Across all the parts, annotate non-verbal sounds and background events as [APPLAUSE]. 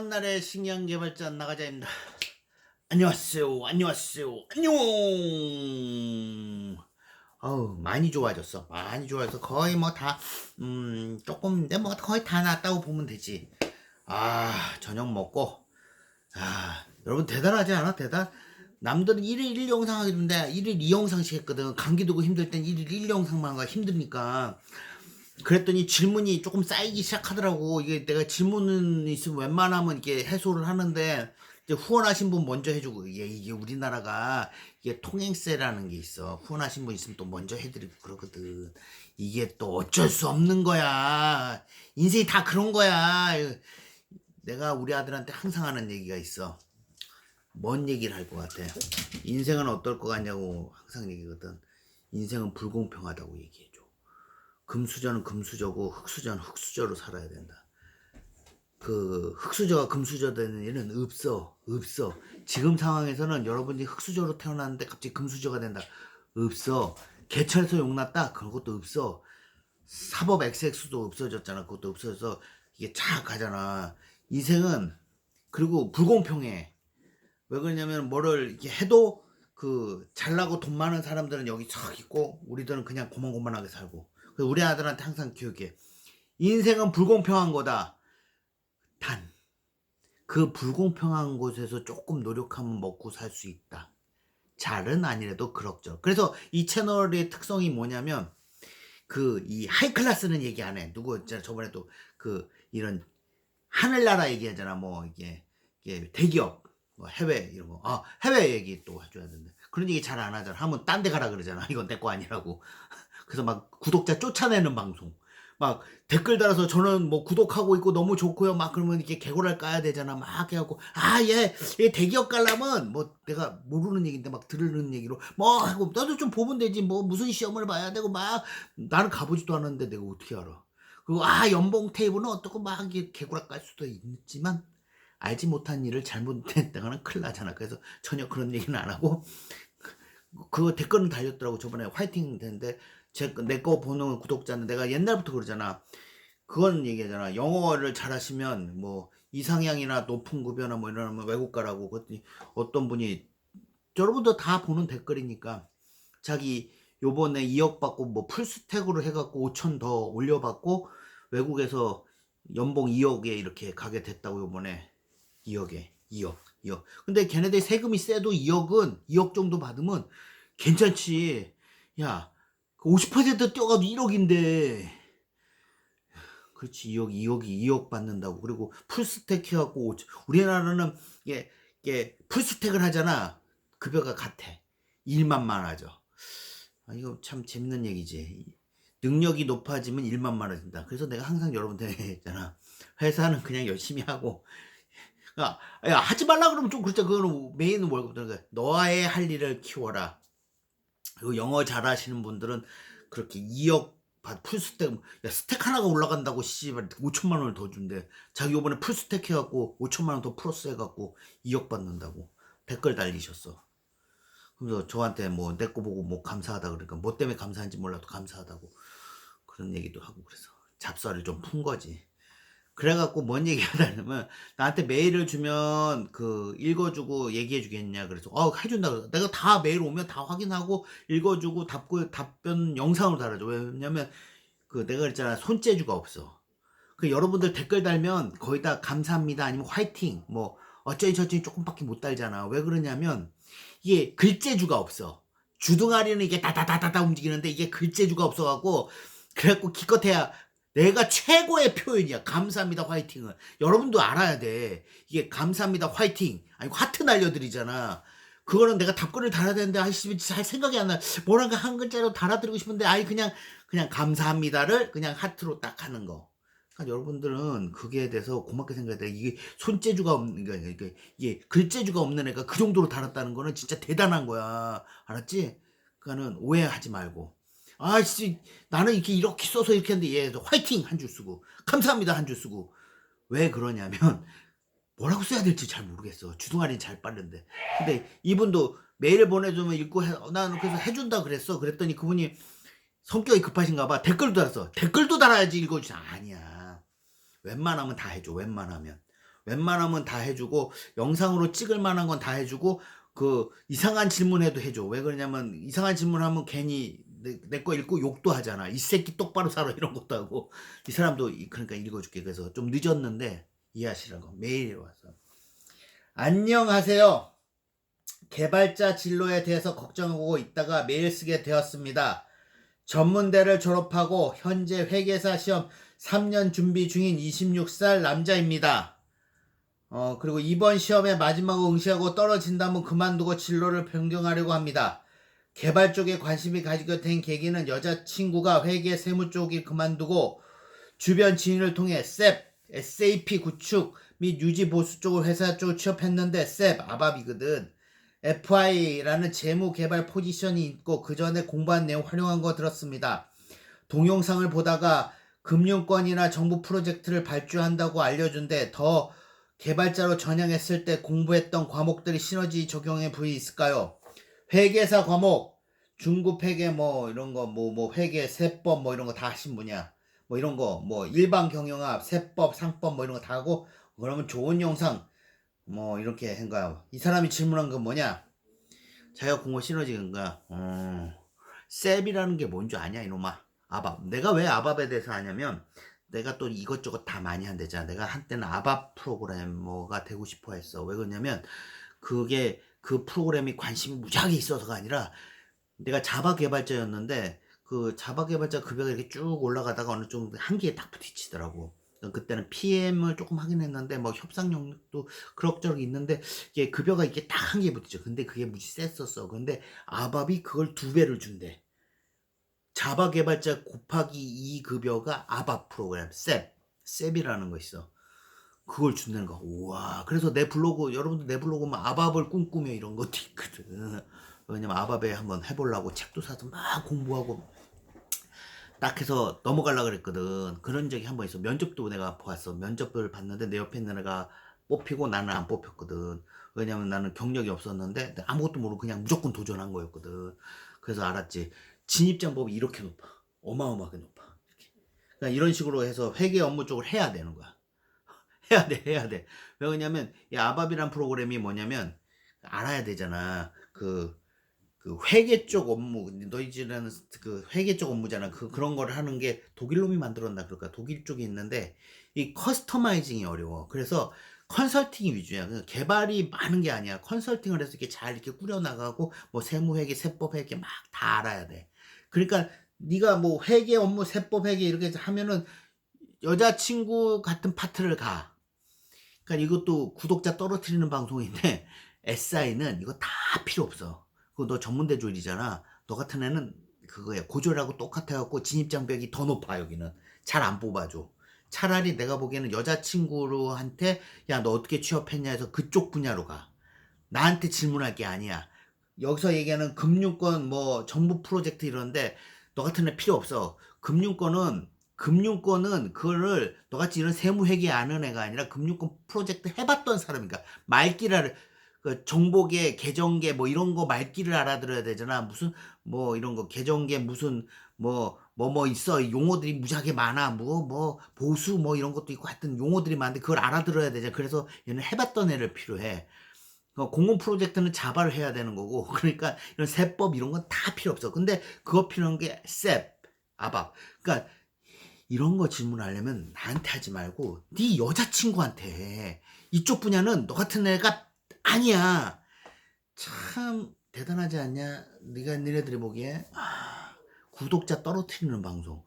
한날의 식량 개발자 나가자입니다. 안녕하세요. 안녕하세요. 안녕. 어우 많이 좋아졌어. 많이 좋아져서 거의 뭐 다 음, 조금인데 뭐 거의 다 났다고 보면 되지. 아 저녁 먹고 아 여러분 대단하지 않아? 대단. 남들은 1일 1영상 하기 힘든데 1일 2영상씩 했거든. 감기 두고 힘들 땐 1일 1영상만 하기가 힘드니까. 그랬더니 질문이 조금 쌓이기 시작하더라고. 이게 내가 질문은 있으면 웬만하면 이게 해소를 하는데 이제 후원하신 분 먼저 해주고 이게 이게 우리나라가 이게 통행세라는 게 있어. 후원하신 분 있으면 또 먼저 해드리고 그러거든. 이게 또 어쩔 수 없는 거야. 인생이 다 그런 거야. 내가 우리 아들한테 항상 하는 얘기가 있어. 뭔 얘기를 할 것 같아? 인생은 어떨 것 같냐고 항상 얘기거든. 인생은 불공평하다고 얘기해줘. 금수저는 금수저고 흙수저는 흙수저로 살아야 된다. 그 흙수저가 금수저 되는 일은 없어. 없어. 지금 상황에서는 여러분이 흙수저로 태어났는데 갑자기 금수저가 된다. 없어. 개천에서 용났다. 그런 것도 없어. 사법 XX도 없어졌잖아. 그것도 없어져서 이게 쫙 가잖아. 인생은 그리고 불공평해. 왜 그러냐면 뭐를 이렇게 해도 그 잘나고 돈 많은 사람들은 여기 쫙 있고 우리들은 그냥 고만고만하게 살고 우리 아들한테 항상 기억해 인생은 불공평한 거다 단 그 불공평한 곳에서 조금 노력하면 먹고 살 수 있다 잘은 아니래도 그럭저럭 그래서 이 채널의 특성이 뭐냐면 그 이 하이클래스는 얘기 안 해 누구 저번에도 그 이런 하늘나라 얘기하잖아 뭐 이게 이게 대기업 뭐 해외 이런 거. 아, 해외 얘기 또 해줘야 되는데. 그런 얘기 잘 안 하잖아. 하면 딴 데 가라 그러잖아. 이건 내 거 아니라고. 그래서 막 구독자 쫓아내는 방송. 막 댓글 달아서 저는 뭐 구독하고 있고 너무 좋고요. 막 그러면 이렇게 개고랄 까야 되잖아. 막 해갖고 아, 얘, 얘 대기업 가려면 뭐 내가 모르는 얘기인데 막 들으는 얘기로 뭐 하고 나도 좀 보면 되지. 뭐 무슨 시험을 봐야 되고 막 나는 가보지도 않았는데 내가 어떻게 알아. 그리고 아, 연봉 테이블은 어떻고 막 개고랄 깔 수도 있지만 알지 못한 일을 잘못했다가는 큰일 나잖아. 그래서 전혀 그런 얘기는 안 하고 그 댓글은 달렸더라고. 저번에 화이팅 됐는데 내 거 보는 구독자는 내가 옛날부터 그러잖아. 그건 얘기하잖아. 영어를 잘하시면 뭐 이상향이나 높은 급여나 뭐 이러면 외국 가라고 그랬더니 어떤 분이 여러분도 다 보는 댓글이니까 자기 요번에 2억 받고 뭐 풀스택으로 해갖고 5천 더 올려받고 외국에서 연봉 2억에 이렇게 가게 됐다고 요번에. 2억에. 2억. 2억. 근데 걔네들 세금이 세도 2억은 2억 정도 받으면 괜찮지. 야 50% 뛰어가도 1억인데. 그렇지 2억 2억이 2억 받는다고. 그리고 풀스택 해갖고 우리나라는 이게, 풀스택을 하잖아. 급여가 같아. 일만 많아져. 아, 이거 참 재밌는 얘기지. 능력이 높아지면 일만 많아진다. 그래서 내가 항상 여러분한테 [LAUGHS] 했잖아. 회사는 그냥 열심히 하고. 야, 야 하지 말라 그러면 좀 그렇죠. 그거는 메인 월급 드는 거야. 너의 할 일을 키워라. 그리고 영어 잘하시는 분들은 그렇게 2억 풀스택 야 스택 하나가 올라간다고 씨발 5천만 원을 더 준대. 자기 요번에 풀스택 해갖고 5천만 원 더 플러스 해갖고 2억 받는다고 댓글 달리셨어. 그래서 저한테 뭐 내 거 보고 뭐 감사하다 그러니까 뭐 때문에 감사한지 몰라도 감사하다고 그런 얘기도 하고 그래서 잡사를 좀 푼 거지. 그래갖고 뭔 얘기하냐면 나한테 메일을 주면 그 읽어주고 얘기해주겠냐 그래서 어 해준다 내가 다 메일 오면 다 확인하고 읽어주고 답고 답변 영상으로 달아줘. 왜냐면 그 내가 그랬잖아 손재주가 없어. 그 여러분들 댓글 달면 거의 다 감사합니다 아니면 화이팅 뭐 어쩌니 저쩌니 조금밖에 못 달잖아. 왜 그러냐면 이게 글재주가 없어. 주둥아리는 이게 다다다다다 움직이는데 이게 글재주가 없어갖고 그래갖고 기껏해야 내가 최고의 표현이야. 감사합니다 화이팅은. 여러분도 알아야 돼. 이게 감사합니다 화이팅. 아니 하트 날려드리잖아. 그거는 내가 답글을 달아야 되는데 아이씨 잘 생각이 안 나. 뭐란가 한 글자로 달아드리고 싶은데 아이 그냥 그냥 감사합니다를 그냥 하트로 딱 하는 거. 그러니까 여러분들은 그게 대해서 고맙게 생각해야 돼. 이게 손재주가 없는 거 그러니까 이게 글재주가 없는 애가 그 정도로 달았다는 거는 진짜 대단한 거야. 알았지? 그러니까는 오해하지 말고. 아씨 나는 이렇게 이렇게 써서 이렇게 했는데 얘 화이팅! 한 줄 쓰고. 감사합니다! 한 줄 쓰고. 왜 그러냐면 뭐라고 써야 될지 잘 모르겠어. 주둥아리는 잘 빠른데. 근데 이분도 메일 보내주면 읽고 해, 나는 그래서 해준다 그랬어. 그랬더니 그분이 성격이 급하신가 봐. 댓글도 달았어. 댓글도 달아야지 읽어주지. 아니야. 웬만하면 다 해줘. 웬만하면. 웬만하면 다 해주고 영상으로 찍을 만한 건 다 해주고 그 이상한 질문해도 해줘. 왜 그러냐면 이상한 질문하면 괜히 내 거 읽고 욕도 하잖아. 이 새끼 똑바로 살아 이런 것도 하고 이 사람도 이- 그러니까 읽어줄게. 그래서 좀 늦었는데 이해하시라고 메일이 와서 안녕하세요. 개발자 진로에 대해서 걱정하고 있다가 메일 쓰게 되었습니다. 전문대를 졸업하고 현재 회계사 시험 3년 준비 중인 26살 남자입니다. 어, 그리고 이번 시험에 마지막으로 응시하고 떨어진다면 그만두고 진로를 변경하려고 합니다. 개발 쪽에 관심이 가지게 된 계기는 여자친구가 회계 세무 쪽이 그만두고 주변 지인을 통해 SAP, SAP 구축 및 유지 보수 쪽을 회사 쪽을 취업했는데 SAP 아밥이거든. FI라는 재무 개발 포지션이 있고 그 전에 공부한 내용 활용한 거 들었습니다. 동영상을 보다가 금융권이나 정부 프로젝트를 발주한다고 알려준데 더 개발자로 전향했을 때 공부했던 과목들이 시너지 적용에 부위 있을까요? 회계사 과목, 중급 회계 뭐 이런 거뭐뭐 회계 세법 뭐 이런 거 다 하신 분이야. 뭐 이런 거 뭐 일반 경영학, 세법, 상법 뭐 이런 거 다 하고 그러면 좋은 영상 뭐 이렇게 한 거야. 이 사람이 질문한 건 뭐냐? 자기가 공부 시너지인 거야. 어, 셉이라는 게뭔줄 아냐 이놈아. 아밥. 내가 왜 아밥에 대해서 하냐면 내가 또 이것저것 다 많이 한대잖아. 내가 한때는 아밥 프로그래머가 되고 싶어 했어. 왜 그러냐면 그게 그 프로그램이 관심이 무지하게 있어서가 아니라 내가 자바 개발자였는데 그 자바 개발자 급여가 이렇게 쭉 올라가다가 어느 정도 한계에 딱 부딪히더라고. 그때는 PM을 조금 하긴 했는데 뭐 협상 영역도 그럭저럭 있는데 이게 급여가 이게 딱 한계에 부딪혀. 근데 그게 무지 셌었어. 근데 아밥이 그걸 두 배를 준대. 자바 개발자 곱하기 2 급여가 아밥 프로그램 셉 셉이라는 거 있어. 그걸 준다는 거. 우와. 그래서 내 블로그 여러분들 내 블로그 보면 아밥을 꿈꾸며 이런 것도 있거든. 왜냐면 아밥에 한번 해보려고 책도 사서 막 공부하고 딱 해서 넘어가려고 그랬거든. 그런 적이 한 번 있어. 면접도 내가 봤어. 면접을 봤는데 내 옆에 있는 애가 뽑히고 나는 안 뽑혔거든. 왜냐면 나는 경력이 없었는데 아무것도 모르고 그냥 무조건 도전한 거였거든. 그래서 알았지. 진입장법이 이렇게 높아. 어마어마하게 높아. 이렇게. 그러니까 이런 식으로 해서 회계 업무 쪽을 해야 되는 거야. 해야 돼, 해야 돼. 왜 그러냐면 이 아밥이란 프로그램이 뭐냐면 알아야 되잖아. 그, 그 회계 쪽 업무, 너희들은 그 회계 쪽 업무잖아. 그 그런 거를 하는 게 독일 놈이 만들었나 그럴까? 독일 쪽에 있는데 이 커스터마이징이 어려워. 그래서 컨설팅 위주야. 그 개발이 많은 게 아니야. 컨설팅을 해서 이렇게 잘 이렇게 꾸려 나가고 뭐 세무회계, 세법회계 막 다 알아야 돼. 그러니까 네가 뭐 회계 업무, 세법 회계 이렇게 하면은 여자친구 같은 파트를 가. 그러니까 이것도 구독자 떨어뜨리는 방송인데 [LAUGHS] SI는 이거 다 필요 없어. 그거 너 전문대 조일이잖아. 너 같은 애는 그거야. 고졸하고 똑같아갖고 진입장벽이 더 높아 여기는. 잘 안 뽑아줘. 차라리 내가 보기에는 여자친구한테 야 너 어떻게 취업했냐 해서 그쪽 분야로 가. 나한테 질문할 게 아니야. 여기서 얘기하는 금융권 뭐 정부 프로젝트 이런데 너 같은 애 필요 없어. 금융권은 금융권은 그거를 너같이 이런 세무회계 아는 애가 아니라 금융권 프로젝트 해봤던 사람이니까 말귀를 그 정보계 계정계 뭐 이런 거 말귀를 알아들어야 되잖아. 무슨 뭐 이런 거 계정계 무슨 뭐뭐 뭐 있어. 용어들이 무지하게 많아. 뭐뭐 보수 뭐 이런 것도 있고 하여튼 용어들이 많은데 그걸 알아들어야 되잖아. 그래서 얘는 해봤던 애를 필요해. 어, 공공 프로젝트는 자바를 해야 되는 거고. [LAUGHS] 그러니까 이런 세법 이런 건 다 필요 없어. 근데 그거 필요한 게 셉, 아밥. 그러니까 이런 거 질문하려면 나한테 하지 말고 네 여자친구한테 해. 이쪽 분야는 너 같은 애가 아니야 참 대단하지 않냐 네가 니네들이 보기에 아, 구독자 떨어뜨리는 방송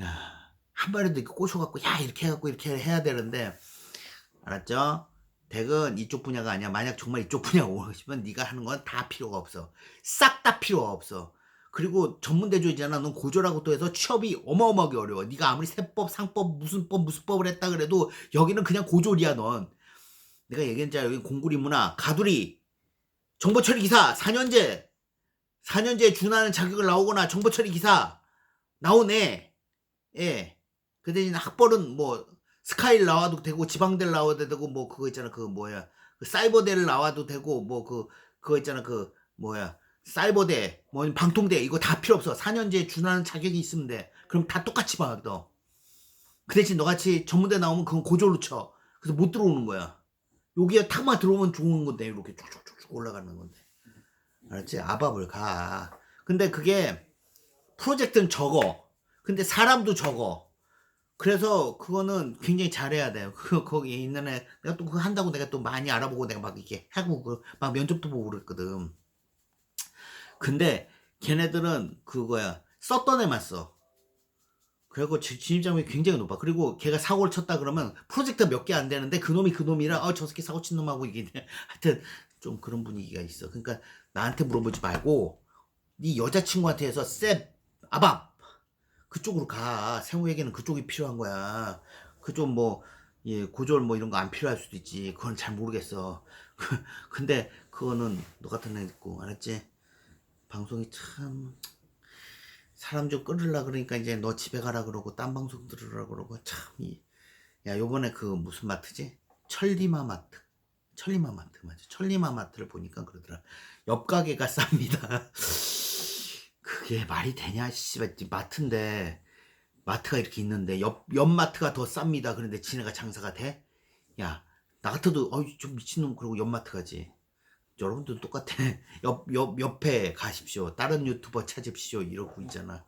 야 한 발에도 이렇게 꼬셔갖고 야 이렇게 해갖고 이렇게 해야 되는데 알았죠? 덱은 이쪽 분야가 아니야. 만약 정말 이쪽 분야가 오고 싶으면 네가 하는 건 다 필요가 없어. 싹 다 필요가 없어. 그리고 전문 대조이잖아. 넌 고졸하고 또 해서 취업이 어마어마하게 어려워. 네가 아무리 세법, 상법, 무슨 법, 무슨 법을 했다 그래도 여기는 그냥 고졸이야, 넌. 내가 얘기했잖아. 여기 공구리 문화, 가두리, 정보 처리 기사, 4년제. 4년제에 준하는 자격을 나오거나 정보 처리 기사 나오네. 예. 그 대신 학벌은 뭐 스카일 나와도 되고 지방대를 나와도 되고 뭐 그거 있잖아 그 뭐야 그 사이버대를 나와도 되고 뭐 그 그거 있잖아 그 뭐야 사이버대 뭐 방통대 이거 다 필요 없어 4년제 준하는 자격이 있으면 돼 그럼 다 똑같이 봐 너. 그 대신 너같이 전문대 나오면 그건 고졸로 쳐 그래서 못 들어오는 거야. 여기에 탁만 들어오면 좋은 건데 이렇게 쭉쭉쭉쭉 올라가는 건데. 알았지? 아밥을 가. 근데 그게 프로젝트는 적어. 근데 사람도 적어. 그래서 그거는 굉장히 잘해야 돼요. [LAUGHS] 그 거기에 있는 애 내가 또 그거 한다고 내가 또 많이 알아보고 내가 막 이렇게 하고 그 막 면접도 보고 그랬거든. 근데 걔네들은 그거야 썼던 애만 써. 그리고 지- 진입장벽이 굉장히 높아. 그리고 걔가 사고를 쳤다 그러면 프로젝트가 몇개 안 되는데 그 놈이 그 놈이라 어저 새끼 사고 친 놈하고 이게 [LAUGHS] 하여튼 좀 그런 분위기가 있어. 그러니까 나한테 물어보지 말고 네 여자친구한테 해서 쌤 아밥 그쪽으로 가. 세무에게는 그쪽이 필요한 거야. 그쪽 뭐 예, 고졸 뭐 이런 거 안 필요할 수도 있지. 그건 잘 모르겠어. [LAUGHS] 근데 그거는 너 같은 애 있고 알았지? 방송이 참 사람 좀 끌으려 그러니까 이제 너 집에 가라 그러고 딴 방송 들으라 그러고 참 이. 야 요번에 그 무슨 마트지? 철리마 마트. 철리마 마트 맞아. 철리마 마트를 보니까 그러더라. 옆 가게가 [LAUGHS] 쌉니다. 그게 말이 되냐 씨발 마트인데 마트가 이렇게 있는데 옆, 옆 마트가 더 쌉니다. 그런데 지네가 장사가 돼? 야, 나 같아도 어이 좀 미친놈 그러고 옆 마트 가지. 여러분들 똑같아. [LAUGHS] 옆, 옆, 옆에 가십시오. 다른 유튜버 찾으십시오. 이러고 있잖아.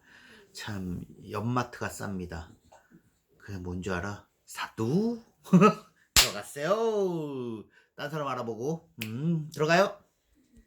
참, 옆마트가 쌉니다. 그게 뭔지 알아? 사두? [LAUGHS] 들어갔어요. 딴 사람 알아보고. 음, 들어가요.